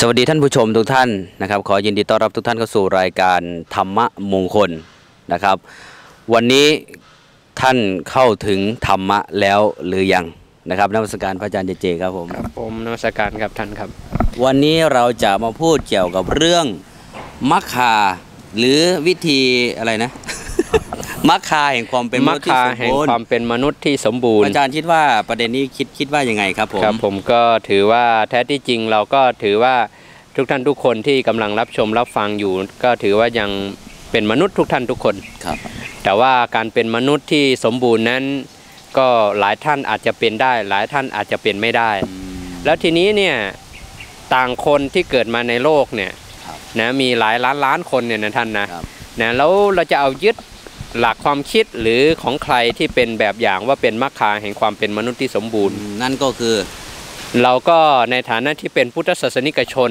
สวัสดีท่านผู้ชมทุกท่านนะครับ ขอยินดีต้อนรับทุกท่านเข้าสู่รายการธรรมะมงคลนะครับ วันนี้ท่านเข้าถึงธรรมะแล้วหรือยังนะครับนักวิชาการพระอาจารย์เจเจครับผมครับผมนมัสการครับท่านครับ วันนี้เราจะมาพูดเกี่ยวกับเรื่องมัคคาหรือวิธีอะไรนะ มัคคาแห่งความเป็นมมันุคษย์ที่คาสมแห่งบูรณ์ความเป็นมนุษย์ที่สมบูรณ์อาจารย์คิดว่าประเด็นนี้คิดคิดว่ายังไงครับผมครับผมก็ถือว่าแท้ที่จริงเราก็ถือว่าทุกท่านทุกคนที่กำลังรับชมรับฟังอยู่ ก็ถือว่ายังเป็นมนุษย์ทุกท่านทุกคนครับ แต่ว่าการเป็นมนุษย์ที่สมบูรณ์นั้น ก็หลายท่านอาจจะเป็นได้ หลายท่านอาจจะเป็นไม่ได้อืมแล้วทีนี้เนี่ยต่างคนที่เกิดมาในโลกเนี่ยครับนะมีหลายล้านล้านคนเนี่ยนะท่านนะครับนะแล้วเราจะเอายึด หลักความคิดหรือของใครที่เป็นแบบอย่างว่าเป็นมรรคาแห่งความเป็นมนุษย์ที่สมบูรณ์ นั่นก็คือ เราก็ในฐานะที่เป็นพุทธศาสนิกชน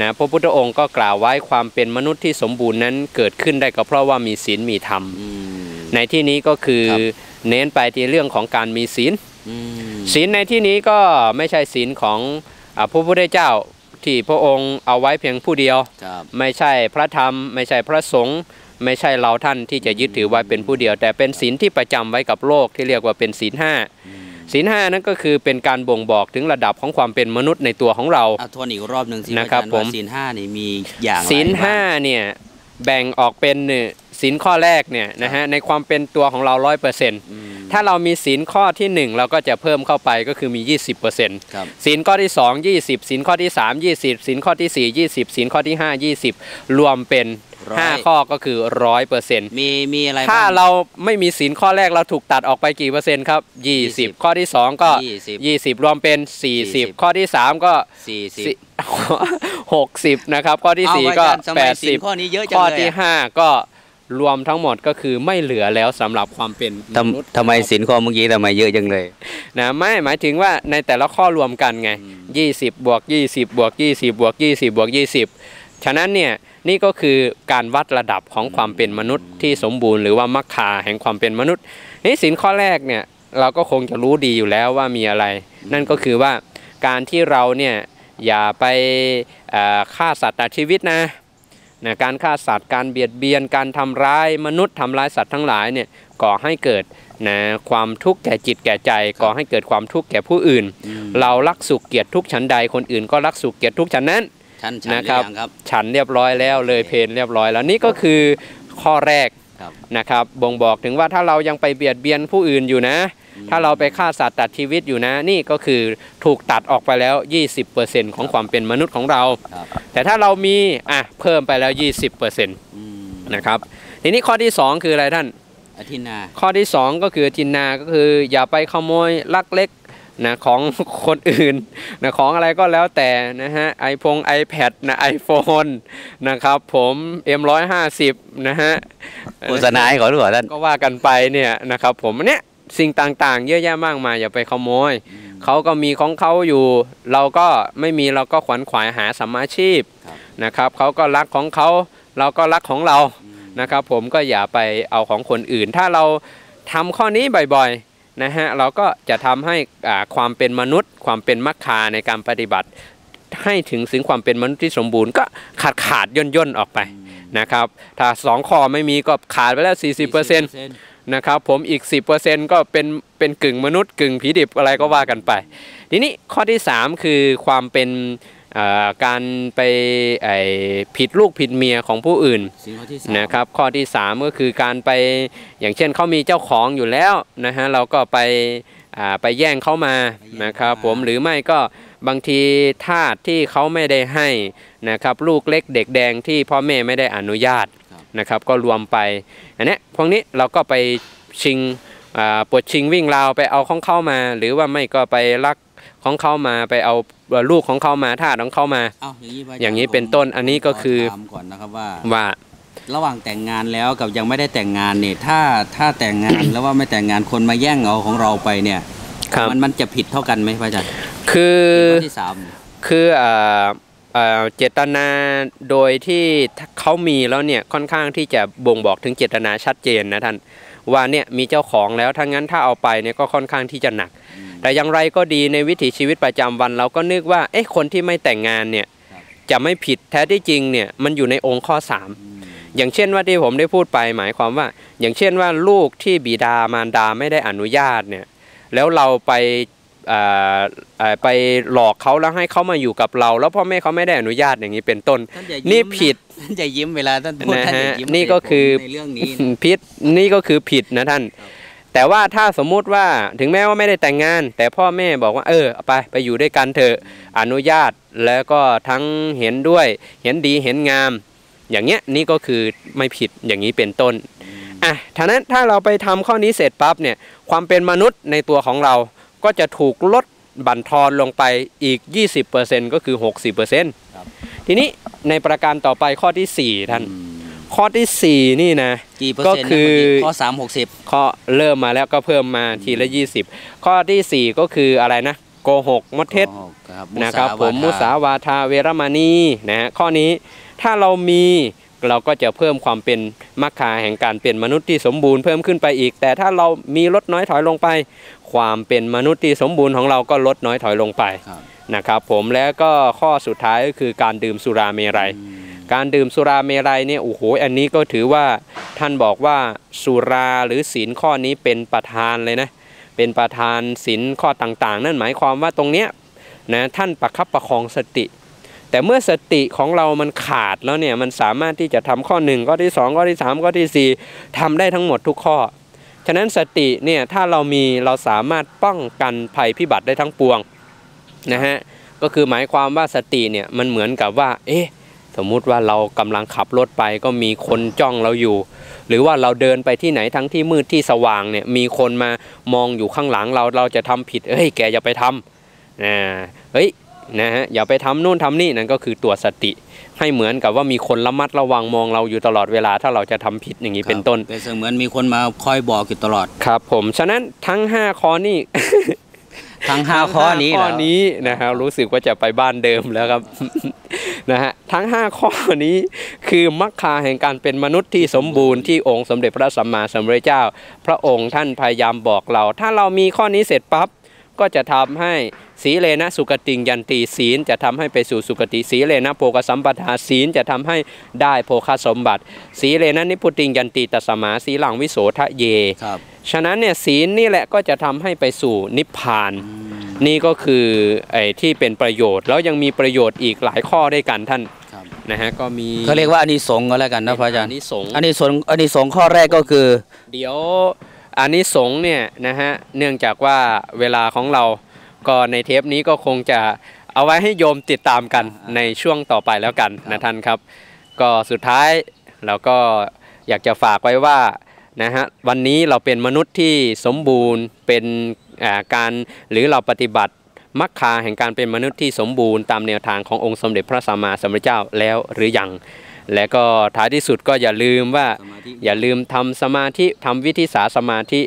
นะพระพุทธองค์ก็กล่าวไว้ความเป็นมนุษย์ที่สมบูรณ์นั้นเกิดขึ้นได้ก็เพราะว่ามีศีลมีธรรมอืมในที่นี้ก็คือครับเน้นไปที่เรื่องของการมีศีลอืมศีลในที่นี้ก็ไม่ใช่ศีลของอาพระพุทธเจ้าที่พระองค์เอาไว้เพียงผู้เดียวครับไม่ใช่พระธรรม ไม่ใช่พระสงฆ์ ไม่ใช่เราท่านที่จะยึดถือไว้เป็นผู้เดียว แต่เป็นศีลที่ประจำไว้กับโลกที่เรียกว่าเป็นศีลห้าอืมศีลห้านั่นก็คือเป็นการบ่งบอกถึงระดับของความเป็นมนุษย์ในตัวของเราเอาทวนอีกรอบหนึ่งสินะครับอาจาย์ผมว่าศีลห้านี่มีอย่างไรศีลบ้างห้าเนี่ยแบ่งออกเป็นเนี่ยศีลข้อแรกเนี่ยนะฮะในความเป็นตัวของเราร้อยเปอร์เซ็นต์อืมถ้าเรามีศีลข้อที่หนึ่งเราก็จะเพิ่มเข้าไปก็คือมี 20%เปอร์เซ็นต์ครับศีลข้อที่ 2 20ศีลข้อที่ 3 20ศีลข้อที่ 4 20ศีลข้อที่ 5 20 รวมเป็น ร้อย5ข้อก็คือร้อยเปอร์เซ็นต์มีมีอะไรถ้าบ้งเราไม่มีศีลข้อแรกเราถูกตัดออกไปกี่เปอร์เซ็นต์ครับ20ข้อที่2ก็ยี่สิบ20รวมเป็น40 40ข้อที่3ก็สี่สิบสิหกสิบนะครับ ข้อที่เอา4อาก็จารย์ทำไมศีล80ข้อนี้เยอะจังข้อเลยที่อะ5ก็รวมทั้งหมดก็คือไม่เหลือแล้วสำหรับความเป็นมนุษย์ทำทำไมศีลข้อเมื่อกี้ทำไมเยอะจังเลยนะไม่หมายถึงว่าในแต่ละข้อรวมกันไงอืม20บวก20บวก20บวก20บวก20 ฉะนั้นเนี่ย นี่ก็คือการวัดระดับของความเป็นมนุษย์ที่สมบูรณ์หรือว่ามัคคาแห่งความเป็นมนุษย์นี่สินข้อแรกเนี่ยเราก็คงจะรู้ดีอยู่แล้วว่ามีอะไร นั่นก็คือว่าการที่เราเนี่ยอย่าไปฆ่าสัตว์ตัดชีวิตนะนะการฆ่าสัตว์การเบียดเบียนการทำร้ายมนุษย์ทำร้ายสัตว์ทั้งหลายเนี่ยก่อให้เกิดนะความทุกข์แก่จิตแก่ใจก่อให้เกิดความทุกข์แก่ผู้อื่น เรารักสุขเกียรติทุกชั้นใดคนอื่นก็รักสุขเกียรติทุกชั้นนั้น ท่านฉันหนะรือครับยังครับ ฉันเรียบร้อยแล้วเลยเพนเรียบร้อยแล้วนี่ก็คือข้อแรกครับนะครับบ่งบอกถึงว่าถ้าเรายังไปเบียดเบียนผู้อื่นอยู่นะ ถ้าเราไปฆ่าสัตว์ตัดชีวิตอยู่นะ นี่ก็คือถูกตัดออกไปแล้ว 20%ของความเป็นมนุษย์ของเราครับแต่ถ้าเรามีอะเพิ่มไปแล้ว 20%อืมนะครับทีนี้ข้อที่ 2 คืออะไรท่านอาทิตย์หนา ข้อที่ 2 ก็คือจินนาก็คืออย่าไปขโมยลักเล็ก นะของคนอื่นนะของอะไรก็แล้วแต่นะฮะไอพง iPad นะ iPhone นะครับผม M150 นะฮะโฆษณาให้เขาหรือเปล่าท่านก็ว่ากันไปเนี่ยนะครับผมเนี่ยสิ่งต่างๆ เยอะแยะมากมายอย่าไปขโมยเขาก็มีของเขาอยู่ เราก็ไม่มีเราก็ขวนขวายหาสัมมาชีพครับนะครับเขาก็รักของเขาเราก็รักของเรานะครับผมก็อย่าไปเอาของคนอื่น ถ้าเราทำข้อนี้บ่อยๆ นะฮะเราก็จะทำให้อ่าความเป็นมนุษย์ ความเป็นมัคคาในการปฏิบัติ ให้ถึงถึงความเป็นมนุษย์ที่สมบูรณ์ก็ขาดขาดย่นย่นๆออกไปนะครับถ้าสองข้อไม่มีก็ขาดไปแล้ว 40%นะครับผมอีก 10%ก็เป็นเป็นกึ่งมนุษย์กึ่งผีดิบอะไรก็ว่ากันไป ทีนี้ข้อที่ 3 คือความเป็นอ่า การไปไอ้ผิดลูกผิดเมียของผู้อื่นศีลข้อที่สามนะครับ ข้อที่ 3 ก็คือการไปอย่างเช่นเขามีเจ้าของอยู่แล้วนะฮะเราก็ไปอ่าไปแย่งเขามานะครับผมหรือไม่ก็บางทีทาสที่เขาไม่ได้ให้นะครับลูกเล็กเด็กแดงที่พ่อแม่ไม่ได้อนุญาตนะครับก็รวมไปอันเนี้ยพวกนี้เราก็ไปชิงอ่าปวดชิงวิ่งราวไปเอาของเข้ามา หรือว่าไม่ก็ไปลักของเข้ามาไปเอา ลูกของเขามาทาสของเขามาเอ้าอย่างนี้พระจรอย่างนี้เป็นต้นอันนี้ก็คือถามก่อนนะครับว่าว่าระหว่างแต่งงานแล้วกับยังไม่ได้แต่งงานเนี่ยถ้าถ้าแต่งงานแล้วว่าไม่แต่งงานคนมาแย่งเอาของเราไปเนี่ยครับมันมันจะผิดเท่ากันไหมพระอาจารย์คือข้อที่สามคือเอ่อเอ่อเจตนาโดยที่เขามีแล้วเนี่ยค่อนข้างที่จะบ่งบอกถึงเจตนาชัดเจนนะท่าน ว่าเนี่ยมีเจ้าของแล้วถ้างั้นถ้าเอาไปเนี่ยก็ค่อนข้างที่จะหนัก แต่อย่างไรก็ดีในวิถีชีวิตประจำวัน เราก็นึกว่าเอ๊ะคนที่ไม่แต่งงานเนี่ยครับจะไม่ผิดแท้ที่จริงเนี่ยมันอยู่ในองค์ข้อ 3 อย่างเช่นว่าที่ผมได้พูดไปหมายความว่า อย่างเช่นว่าลูกที่บิดามารดาไม่ได้อนุญาตเนี่ยแล้วเราไปอ่าอ่าไปหลอกเขาแล้วให้เขามาอยู่กับเรา แล้วพ่อแม่เขาไม่ได้อนุญาตอย่างนี้เป็นต้นท่านอย่านี่ยิ้มะผิด ท่านจะยิ้มเวลาท่านพูดนะท่านฮะอย่ายิ้มนี่ก็คือในเรื่องนี้ผิดนี่ก็คือผิดนะท่าน แต่ว่าถ้าสมมุติว่าถึงแม้ว่าไม่ได้แต่งงาน แต่พ่อแม่บอกว่าเออเอาไปไปอยู่ด้วยกันเถอะอนุญาตแล้วก็ทั้งเห็นด้วย เห็นดีเห็นงาม อย่างเงี้ยนี่ก็คือไม่ผิดอย่างนี้เป็นต้นอะท่านั้นถ้าเราไปทำข้อนี้เสร็จปั๊บเนี่ยความเป็นมนุษย์ในตัวของเราก็จะถูกลดบั่นทอนลงไปอีก 20%ก็คือ 60%ครับ ทีนี้ในประการต่อไปข้อที่ 4 ท่านอืมข้อทีสี่ 4 นี่นะกี่เปอร์เซ็นต์ก็คือนะข้อสามหกสิบข้อเริ่มมาแล้วก็เพิ่มมาทีละ 20 ข้อทีสี่4 ก็คืออะไรนะโกหกมดเท็จครับนะครับผมวมุสาวาทาเวรมณีนะฮะข้อนี้ถ้าเรามีเราก็จะเพิ่มความเป็นมัคคาแห่งการเป็นมนุษย์ที่สมบูรณ์เพิ่มขึ้นไปอีก แต่ถ้าเรามีลดน้อยถอยลงไป ความเป็นมนุษย์ที่สมบูรณ์ของเราก็ลดน้อยถอยลงไปครับนะครับผมแล้วก็ข้อสุดท้ายก็คือการดื่มสุราเมรัยอืมการดื่มสุราเมรัยเนี่ยโอ้โหอันนี้ก็ถือว่าท่านบอกว่าสุราหรือศีลข้อนี้เป็นประธานเลยนะเป็นประธานศีลข้อต่างๆ นั่นหมายความว่าตรงเนี้ยนะท่านประคับประคองสติ แต่เมื่อสติของเรามันขาดแล้วเนี่ยมันสามารถที่จะทำข้อ 1 ข้อที่ 2 ข้อที่ 3 ข้อทีสี่4ทำได้ทั้งหมดทุกข้อ ฉะนั้นสติเนี่ยถ้าเรามีเราสามารถป้องกันภัยพิบัติได้ทั้งปวง นะฮะก็คือหมายความว่าสติเนี่ยมันเหมือนกับว่า เอ๊ะสมมุติว่าเรากำลังขับรถไปก็มีคนจ้องเราอยู่ หรือว่าเราเดินไปที่ไหนทั้งที่มืดที่สว่างเนี่ยมีคนมามองอยู่ข้างหลังเราเราจะทำผิดเอ้ยแกอย่าไปทำนะเฮ้ยนะฮะอย่าไปทำนู่นทำนี่นั่นก็คือตัวสติ ให้เหมือนกับว่ามีคนระมัดระวังมองเราอยู่ตลอดเวลาถ้าเราจะทำผิดอย่างนี้เป็นต้นเป็นเสมือนมีคนมาคอยบอกอยู่ตลอดครับผมฉะนั้นทั้ง 5 ข้อนี้ ทั้งห้าข้อนี้ข้อเหรอนี้นะครับรู้สึกว่าจะไปบ้านเดิมแล้วครับนะฮะทั้ง 5 ข้อนี้คือมรรคาแห่งการเป็นมนุษย์ที่สมบูรณ์ที่องค์สมเด็จพระสัมมาสัมพุทธเจ้า พระองค์ท่านพยายามบอกเรา ถ้าเรามีข้อนี้เสร็จปั๊บก็จะทำให้สีเลนะสุกติงยันตีศีล จะทำให้ไปสู่สุกติสีเลนะโภกสัมปทาศีลจะทำให้ได้โภคสมบัติ สีเลนะนิพุติงยันตีตัสสมาสีหลังวิโสทะเยครับ ฉะนั้นเนี่ยศีลนี่แหละก็จะทำให้ไปสู่นิพพานอืมนี่ก็คือไอ้ที่เป็นประโยชน์ แล้วยังมีประโยชน์อีกหลายข้อด้วยกันท่านครับนะฮะก็มีเขาเรียกว่าอานิสงส์ก็แล้วกันนะพระอาจารย์นิสงส์อานิสงส์อานิสงส์ข้อแรกก็คือ เดี๋ยวอานิสงส์เนี่ยนะฮะเนื่องจากว่าเวลาของเราก็ในเทปนี้ก็คงจะเอาไว้ให้โยมติดตามกันในช่วงต่อไปแล้วกันนะท่านครับ ก็สุดท้ายเราก็อยากจะฝากไว้ว่า นะฮะวันนี้เราเป็นมนุษย์ที่สมบูรณ์เป็นการหรือเราปฏิบัติมรรคาแห่งการเป็นมนุษย์ที่สมบูรณ์ตามแนวทางขององค์สมเด็จพระสัมมาสัมพุทธเจ้าแล้วหรือยังและก็ท้ายที่สุดก็อย่าลืมว่าาอย่าลืมทำสมาธิทำวิธีสาสมาธิ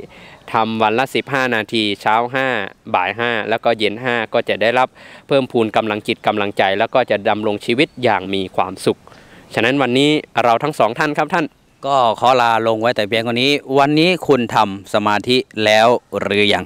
ทำวันละ 15 นาที เช้า 5 บ่าย 5 แล้วก็เย็น 5 ก็จะได้รับเพิ่มพูนกำลังจิตกำลังใจ แล้วก็จะดำรงชีวิตอย่างมีความสุข ฉะนั้นวันนี้เราทั้งสองท่านครับท่าน ก็ขอลาลงไว้แต่เพียงเท่านี้ วันนี้คุณทำสมาธิแล้วหรือยัง